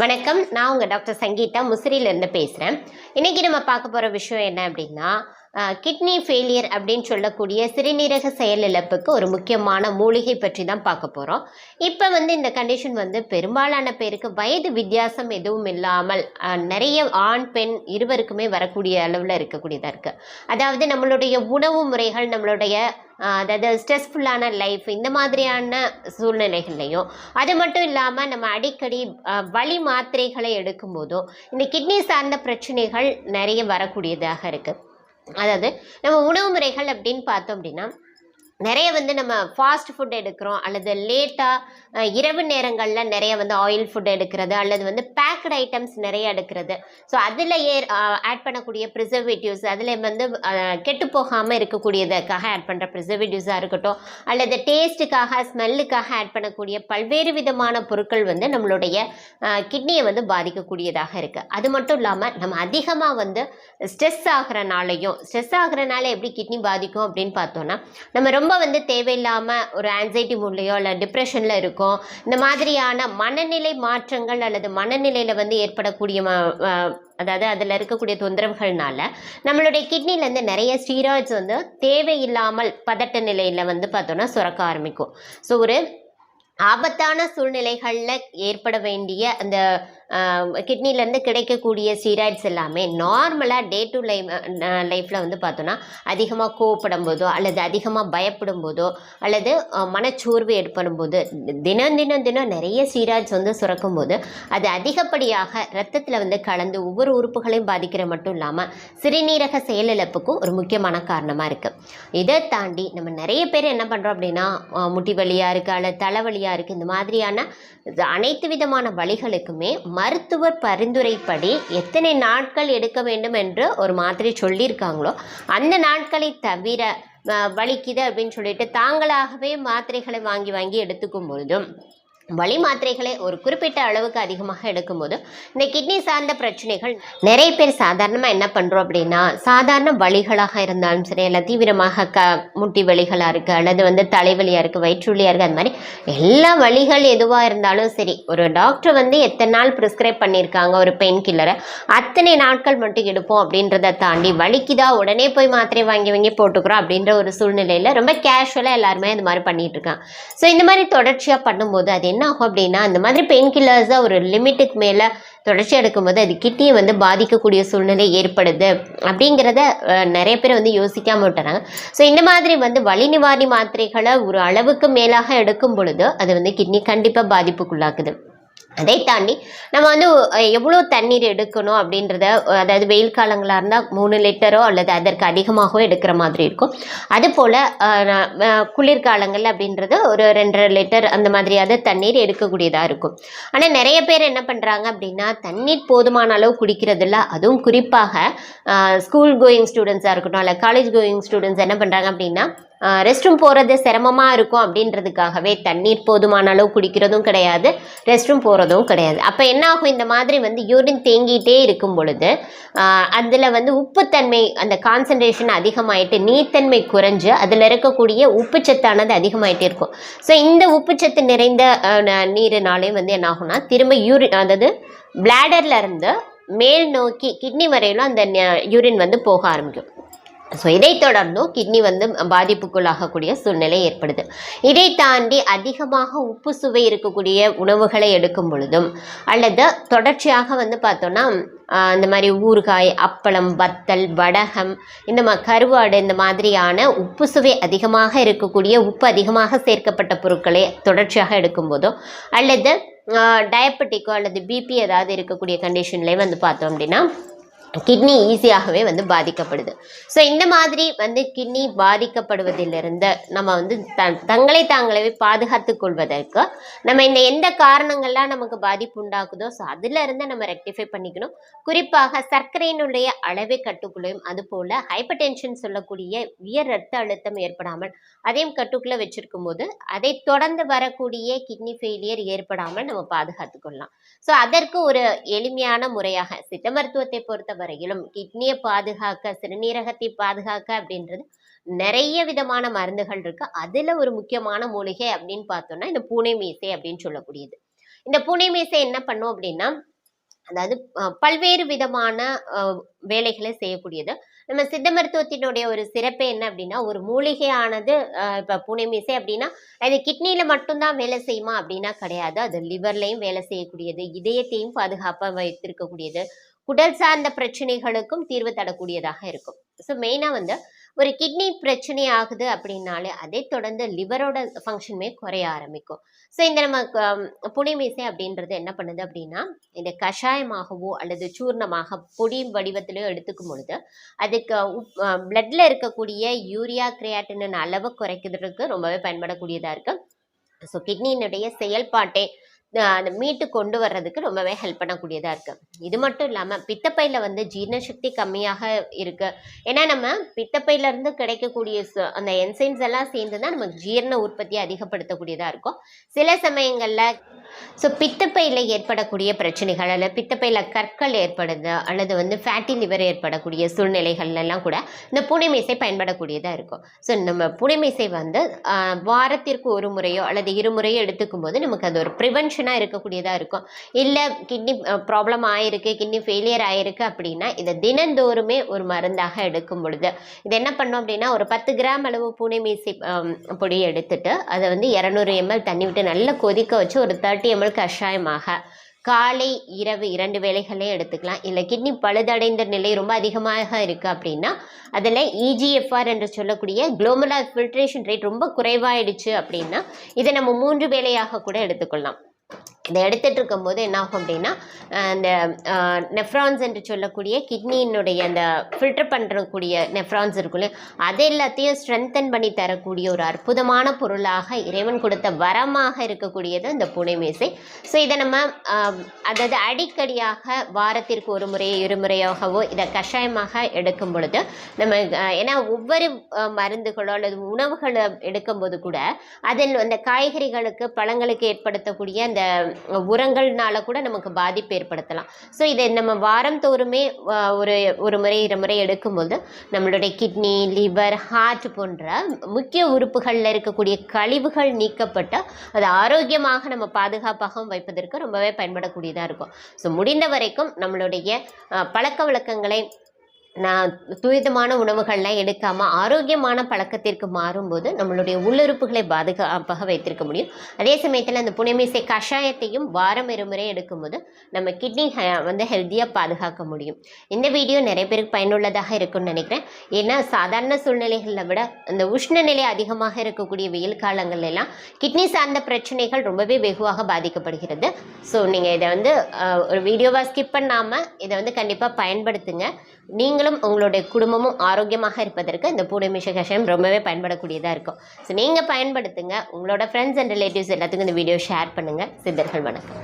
வணக்கம். நான் உங்கள் டாக்டர் சங்கீதா முசிறியிலேருந்து பேசுகிறேன் இன்றைக்கி நம்ம பார்க்க போகிற விஷயம் என்ன அப்படின்னா கிட்னி ஃபெயிலியர் அப்படின்னு சொல்லக்கூடிய சிறுநீரக செயலிழப்புக்கு ஒரு முக்கியமான மூலிகை பற்றி தான் பார்க்க போகிறோம் இப்போ வந்து இந்த கண்டிஷன் வந்து பெரும்பாலான பேருக்கு வயது வித்தியாசம் எதுவும் இல்லாமல் நிறைய ஆண் பெண் இருவருக்குமே வரக்கூடிய அளவில் இருக்கக்கூடியதாக இருக்குது அதாவது நம்மளுடைய உணவு முறைகள் நம்மளுடைய அதாவது ஸ்ட்ரெஸ்ஃபுல்லான லைஃப் இந்த மாதிரியான சூழ்நிலைகள்லையும் அது மட்டும் இல்லாமல் நம்ம அடிக்கடி வழி மாத்திரைகளை எடுக்கும்போதும் இந்த கிட்னி சார்ந்த பிரச்சனைகள் நிறைய வரக்கூடியதாக இருக்குது அதாவது நம்ம உணவு முறைகள் அப்படின்னு பார்த்தோம் அப்படின்னா நிறைய வந்து நம்ம ஃபாஸ்ட் ஃபுட் எடுக்கிறோம் அல்லது லேட்டாக இரவு நேரங்களில் நிறைய வந்து ஆயில் ஃபுட் எடுக்கிறது அல்லது வந்து பேக்கட் ஐட்டம்ஸ் நிறைய எடுக்கிறது. ஸோ அதில் ஏ ஆட் பண்ணக்கூடிய ப்ரிசர்வேட்டிவ்ஸ் அதில் வந்து கெட்டு போகாமல் இருக்கக்கூடியதுக்காக ஆட் பண்ணுற ப்ரிசர்வேட்டிவ்ஸாக இருக்கட்டும் அல்லது டேஸ்ட்டுக்காக ஸ்மெல்லுக்காக ஆட் பண்ணக்கூடிய பல்வேறு விதமான பொருட்கள் வந்து நம்மளுடைய கிட்னியை வந்து பாதிக்கக்கூடியதாக இருக்குது அது மட்டும் இல்லாமல் நம்ம அதிகமாக வந்து ஸ்ட்ரெஸ் ஆகிறனாலையும் ஸ்ட்ரெஸ் ஆகிறனால எப்படி கிட்னி பாதிக்கும் அப்படின்னு பார்த்தோன்னா நம்ம ரொம்ப வந்து தேவையில்லாமல் ஒரு ஆன்சைட்டி மூட்லையோ இல்லை டிப்ரெஷனில் இருக்கோம். இந்த மாதிரியான மனநிலை மாற்றங்கள் அல்லது மனநிலையில் வந்து ஏற்படக்கூடிய ம- அதாவது அதில் இருக்கக்கூடிய தொந்தரவுகள்னால நம்மளுடைய கிட்னிலேருந்து நிறைய ஸ்டீராய்ட்ஸ் வந்து தேவையில்லாமல் பதட்ட நிலையில் வந்து பார்த்தோன்னா சுரக்க ஆரம்பிக்கும். ஸோ ஒரு ஆபத்தான சூழ்நிலைகளில் ஏற்பட வேண்டிய அந்த கிட்னிலேருந்து கிடைக்கக்கூடிய ஸ்டீராய்ட்ஸ் எல்லாமே நார்மலாக டே டு லைஃப் லைஃப்பில் வந்து பார்த்தோன்னா அதிகமாக கோவப்படும் போதோ அல்லது அதிகமாக பயப்படும் போதோ அல்லது மனச்சோர்வு ஏற்படும் போது தினம் தினம் தினம் நிறைய ஸ்டீராய்ட்ஸ் வந்து சுரக்கும் போது அது அதிகப்படியாக ரத்தத்தில் வந்து கலந்து ஒவ்வொரு உறுப்புகளையும் பாதிக்கிற மட்டும் இல்லாமல் சிறுநீரக செயலிழப்புக்கும் ஒரு முக்கியமான காரணமாக இருக்குது இதை தாண்டி நம்ம நிறைய பேர் என்ன பண்ணுறோம் அப்படின்னா முட்டி வலியாக இருக்குது அல்லது தலைவலியாக இருக்குது இந்த மாதிரியான அனைத்து விதமான வலிகளுக்குமே மருத்துவர் பரிந்துரைப்படி எத்தனை நாட்கள் எடுக்க வேண்டும் என்று ஒரு மாத்திரை சொல்லியிருக்காங்களோ அந்த நாட்களை தவிர அஹ், வலிக்குது அப்படின்னு சொல்லிட்டு தாங்களாகவே மாத்திரைகளை வாங்கி வாங்கி எடுத்துக்கும் பொழுதும் வலி மாத்திரைகளை ஒரு குறிப்பிட்ட அளவுக்கு அதிகமாக எடுக்கும்போது இந்த கிட்னி சார்ந்த பிரச்சனைகள் நிறைய பேர் சாதாரணமாக என்ன பண்ணுறோம் அப்படின்னா சாதாரண வழிகளாக இருந்தாலும் சரி இல்லை தீவிரமாக க முட்டி வலிகளாக இருக்குது அல்லது வந்து தலைவலியாக இருக்குது வயிற்றுவலியாக இருக்குது அந்த மாதிரி எல்லா வழிகள் எதுவாக இருந்தாலும் சரி ஒரு டாக்டர் வந்து எத்தனை நாள் ப்ரிஸ்கிரைப் பண்ணியிருக்காங்க ஒரு பெயின் கில்லரை அத்தனை நாட்கள் மட்டும் எடுப்போம் அப்படின்றத தாண்டி வலிக்குதா உடனே போய் மாத்திரை வாங்கி வாங்கி போட்டுக்கிறோம் அப்படின்ற ஒரு சூழ்நிலையில் ரொம்ப கேஷுவலாக எல்லாருமே இந்த மாதிரி பண்ணிகிட்ருக்காங்க இருக்காங்க. ஸோ இந்த மாதிரி தொடர்ச்சியாக பண்ணும்போது அது என்ன ஆகும் அப்படின்னா அந்த மாதிரி பெயின் கில்லர்ஸை ஒரு லிமிட்டுக்கு மேலே தொடர்ச்சி எடுக்கும்போது அது கிட்னியை வந்து பாதிக்கக்கூடிய சூழ்நிலை ஏற்படுது. அப்படிங்கிறத நிறைய பேர் வந்து யோசிக்காம விட்டுறாங்க. ஸோ இந்த மாதிரி வந்து வலி நிவாரணி மாத்திரைகளை ஒரு அளவுக்கு மேலாக எடுக்கும் பொழுது அது வந்து கிட்னி கண்டிப்பாக பாதிப்புக்குள்ளாக்குது. அதை தாண்டி நம்ம வந்து எவ்வளோ தண்ணீர் எடுக்கணும் அப்படின்றத அதாவது வெயில் காலங்களாக இருந்தால் மூணு லிட்டரோ அல்லது அதற்கு அதிகமாகவோ எடுக்கிற மாதிரி இருக்கும். அதுபோல் குளிர்காலங்கள் அப்படின்றது ஒரு ரெண்டரை லிட்டர் அந்த மாதிரியாவது தண்ணீர் எடுக்கக்கூடியதாக இருக்கும். ஆனால் நிறைய பேர் என்ன பண்ணுறாங்க அப்படின்னா தண்ணீர் போதுமான அளவு குடிக்கிறதில்ல. அதுவும் குறிப்பாக ஸ்கூல் கோயிங் ஸ்டூடெண்ட்ஸாக இருக்கட்டும் இல்லை காலேஜ் கோயிங் ஸ்டூடெண்ட்ஸ் என்ன பண்ணுறாங்க அப்படின்னா ரெஸ்ட் ரூம் போகிறது சிரமமாக இருக்கும் அப்படின்றதுக்காகவே தண்ணீர் போதுமான அளவு குடிக்கிறதும் கிடையாது ரெஸ்ட் ரூம் போகிறதும் கிடையாது. அப்போ என்ன ஆகும்? இந்த மாதிரி வந்து யூரின் தேங்கிட்டே இருக்கும் பொழுது அதில் வந்து உப்புத்தன்மை அந்த கான்சன்ட்ரேஷன் அதிகமாயிட்டு நீர்த்தன்மை குறைஞ்சு அதில் இருக்கக்கூடிய உப்புச்சத்தானது அதிகமாயிட்டே இருக்கும். ஸோ இந்த உப்புச்சத்து நிறைந்த அஹ், நீரினாலே வந்து என்ன ஆகும்னா திரும்ப யூரின் அதாவது bladderல இருந்து மேல் நோக்கி கிட்னி வரையிலும் அந்த யூரின் வந்து போக ஆரம்பிக்கும். ஸோ இதை தொடர்ந்தும் கிட்னி வந்து பாதிப்புக்குள்ளாகக்கூடிய சூழ்நிலை ஏற்படுது. இதை தாண்டி அதிகமாக உப்பு சுவை இருக்கக்கூடிய உணவுகளை எடுக்கும் பொழுதும் அல்லது தொடர்ச்சியாக வந்து பார்த்தோன்னா இந்த மாதிரி ஊறுகாய் அப்பளம் வத்தல் வடகம் இந்த மா கருவாடு இந்த மாதிரியான உப்பு சுவை அதிகமாக இருக்கக்கூடிய உப்பு அதிகமாக சேர்க்கப்பட்ட பொருட்களை தொடர்ச்சியாக எடுக்கும்போதோ அல்லது டயபெட்டிக்கோ அல்லது பிபி ஏதாவது இருக்கக்கூடிய கண்டிஷன்லேயே வந்து பார்த்தோம் அப்படின்னா கிட்னி ஈஸியாகவே வந்து பாதிக்கப்படுது. ஸோ இந்த மாதிரி வந்து கிட்னி பாதிக்கப்படுவதிலிருந்து நம்ம வந்து த தங்களை தாங்களே பாதுகாத்து கொள்வதற்கு நம்ம இந்த எந்த காரணங்கள்லாம் நமக்கு பாதிப்பு உண்டாக்குதோ ஸோ அதுல இருந்து நம்ம ரெக்டிஃபை பண்ணிக்கணும். குறிப்பாக சர்க்கரையினுடைய அளவை கட்டுக்குள்ளையும் அதுபோல் ஹைப்பர் டென்ஷன் சொல்லக்கூடிய உயர் ரத்த அழுத்தம் ஏற்படாமல் அதையும் கட்டுக்குள்ளே வச்சுருக்கும் போது அதை தொடர்ந்து வரக்கூடிய கிட்னி ஃபெயிலியர் ஏற்படாமல் நம்ம பாதுகாத்து கொள்ளலாம். ஸோ அதற்கு ஒரு எளிமையான முறையாக சித்த மருத்துவத்தை பொறுத்த வரையிலும் கிட்னியை பாதுகாக்க சிறுநீரகத்தை பாதுகாக்க அப்படின்றது நிறைய விதமான மருந்துகள் இருக்கு. அதுல ஒரு முக்கியமான மூலிகை அப்படின்னு பார்த்தோம்னா இந்த பூனை மீசை அப்படின்னு சொல்லக்கூடியது. இந்த பூனை மீசை என்ன பண்ணும் அப்படின்னா அதாவது பல்வேறு விதமான அஹ், வேலைகளை செய்யக்கூடியது. நம்ம சித்த மருத்துவத்தினுடைய ஒரு சிறப்பு என்ன அப்படின்னா ஒரு மூலிகையானது இப்போ இப்ப பூனை மீசை அப்படின்னா அது கிட்னியில் மட்டும்தான் வேலை செய்யுமா அப்படின்னா கிடையாது. அது லிவர்லையும் வேலை செய்யக்கூடியது இதயத்தையும் பாதுகாப்பாக வைத்திருக்கக்கூடியது. குடல் சார்ந்த பிரச்சனைகளுக்கும் தீர்வு தரக்கூடியதாக இருக்கும். ஸோ மெயினாக வந்து ஒரு கிட்னி பிரச்சனை ஆகுது அப்படின்னாலே அதை தொடர்ந்து லிவரோட ஃபங்க்ஷனுமே குறைய ஆரம்பிக்கும். ஸோ இந்த நம்ம புனிமீசை அப்படின்றது என்ன பண்ணுது அப்படின்னா இந்த கஷாயமாகவோ அல்லது சூர்ணமாக பொடி வடிவத்திலோ எடுத்துக்கும் பொழுது அதுக்கு பிளட்டில் இருக்கக்கூடிய யூரியா கிரியாட்டினின் அளவு குறைக்கிறதுக்கு ரொம்பவே பயன்படக்கூடியதாக இருக்குது ஸோ கிட்னியினுடைய செயல்பாட்டை அந்த மீட்டு கொண்டு வர்றதுக்கு ரொம்பவே ஹெல்ப் பண்ணக்கூடியதாக இருக்கு. இது மட்டும் இல்லாமல் பித்தப்பையில் வந்து ஜீரணசக்தி கம்மியாக இருக்கு. ஏன்னா நம்ம பித்தப்பையிலேருந்து கிடைக்கக்கூடிய அந்த என்சைம்ஸ் எல்லாம் சேர்ந்து தான் நமக்கு ஜீரண உற்பத்தியை அதிகப்படுத்தக்கூடியதாக இருக்கும். சில சமயங்களில் ஸோ பித்தப்பையில் ஏற்படக்கூடிய பிரச்சனைகள் அல்லது பித்தப்பையில் கற்கள் ஏற்படுது அல்லது வந்து ஃபேட்டி லிவர் ஏற்படக்கூடிய சூழ்நிலைகள்லாம் கூட இந்த புனைமீசை பயன்படக்கூடியதாக இருக்கும். ஸோ நம்ம புனைமீசை வந்து வாரத்திற்கு ஒரு முறையோ அல்லது இருமுறையோ எடுத்துக்கும் போது நமக்கு அது ஒரு ப்ரிவென்ஷனாக இருக்கக்கூடியதாக இருக்கும். இல்லை கிட்னி ப்ராப்ளம் ஆயிருக்கு கிட்னி ஃபெயிலியர் ஆயிருக்கு அப்படின்னா இதை தினந்தோறுமே ஒரு மருந்தாக எடுக்கும் பொழுது. இது என்ன பண்ணோம் அப்படின்னா ஒரு பத்து கிராம் அளவு பூனை மீசை பொடி எடுத்துட்டு அதை வந்து இரநூறு எம்எல் தண்ணி விட்டு நல்லா கொதிக்க வச்சு ஒரு தேர்ட்டி எம்எல் கஷாயமாக காலை இரவு இரண்டு வேலைகளே எடுத்துக்கலாம். இல்லை கிட்னி பழுதடைந்த நிலை ரொம்ப அதிகமாக இருக்குது அப்படின்னா அதில் இஜிஎஃப்ஆர் என்று சொல்லக்கூடிய குளோமலா ஃபில்ட்ரேஷன் ரேட் ரொம்ப குறைவாயிடுச்சு அப்படின்னா இதை நம்ம மூன்று வேலையாக கூட எடுத்துக்கொள்ளலாம். இதை எடுத்துகிட்டு இருக்கும்போது என்ன ஆகும் அப்படின்னா அந்த நெஃப்ரான்ஸ் என்று சொல்லக்கூடிய கிட்னியினுடைய அந்த ஃபில்டர் பண்ணுறக்கூடிய நெஃப்ரான்ஸ் இருக்கும் இல்லையா? அது எல்லாத்தையும் ஸ்ட்ரென்தன் பண்ணி தரக்கூடிய ஒரு அற்புதமான பொருளாக இறைவன் கொடுத்த வரமாக இருக்கக்கூடியது இந்த புனை மேசை. ஸோ இதை நம்ம அதாவது அடிக்கடியாக வாரத்திற்கு ஒரு முறை இருமுறையாகவோ இதை கஷாயமாக எடுக்கும் பொழுது நம்ம ஏன்னா ஒவ்வொரு மருந்துகளோ அல்லது உணவுகளை எடுக்கும்போது கூட அதில் அந்த காய்கறிகளுக்கு பழங்களுக்கு ஏற்படுத்தக்கூடிய அந்த உரங்கள்னால கூட நமக்கு பாதிப்பு ஏற்படுத்தலாம். ஸோ இதை நம்ம வாரம் தோறுமே ஒரு ஒரு முறை இரு முறை எடுக்கும்போது நம்மளுடைய கிட்னி லிவர் ஹார்ட் போன்ற முக்கிய உறுப்புகளில் இருக்கக்கூடிய கழிவுகள் நீக்கப்பட்டு அது ஆரோக்கியமாக நம்ம பாதுகாப்பாகவும் வைப்பதற்கு ரொம்பவே பயன்படக்கூடியதாக இருக்கும். ஸோ முடிந்த வரைக்கும் நம்மளுடைய பழக்க வழக்கங்களை நான் துரிதமான உணவுகள்லாம் எடுக்காமல் ஆரோக்கியமான பழக்கத்திற்கு மாறும்போது நம்மளுடைய உள்ளுறுப்புகளை பாதுகாப்பாக வைத்திருக்க முடியும். அதே சமயத்தில் அந்த புனைமீசை கஷாயத்தையும் வாரம் இருமுறை எடுக்கும்போது நம்ம கிட்னி வந்து ஹெல்த்தியாக பாதுகாக்க முடியும். இந்த வீடியோ நிறைய பேருக்கு பயனுள்ளதாக இருக்கும்னு நினைக்கிறேன். ஏன்னா சாதாரண சூழ்நிலைகளில் விட இந்த உஷ்ணநிலை அதிகமாக இருக்கக்கூடிய வெயில் காலங்களிலெல்லாம் கிட்னி சார்ந்த பிரச்சனைகள் ரொம்பவே வெகுவாக பாதிக்கப்படுகிறது. ஸோ நீங்கள் இதை வந்து ஒரு வீடியோவாக ஸ்கிப் பண்ணாமல் இதை வந்து கண்டிப்பாக பயன்படுத்துங்க. நீங்களும் உங்களுடைய குடும்பமும் ஆரோக்கியமாக இருப்பதற்கு இந்த பூனமிஷ கஷாயம் ரொம்பவே பயன்படக்கூடியதாக இருக்கும். ஸோ நீங்கள் பயன்படுத்துங்க. உங்களோட ஃப்ரெண்ட்ஸ் அண்ட் ரிலேட்டிவ்ஸ் எல்லாத்துக்கும் இந்த வீடியோ ஷேர் பண்ணுங்கள் சித்தர்கள் வணக்கம்.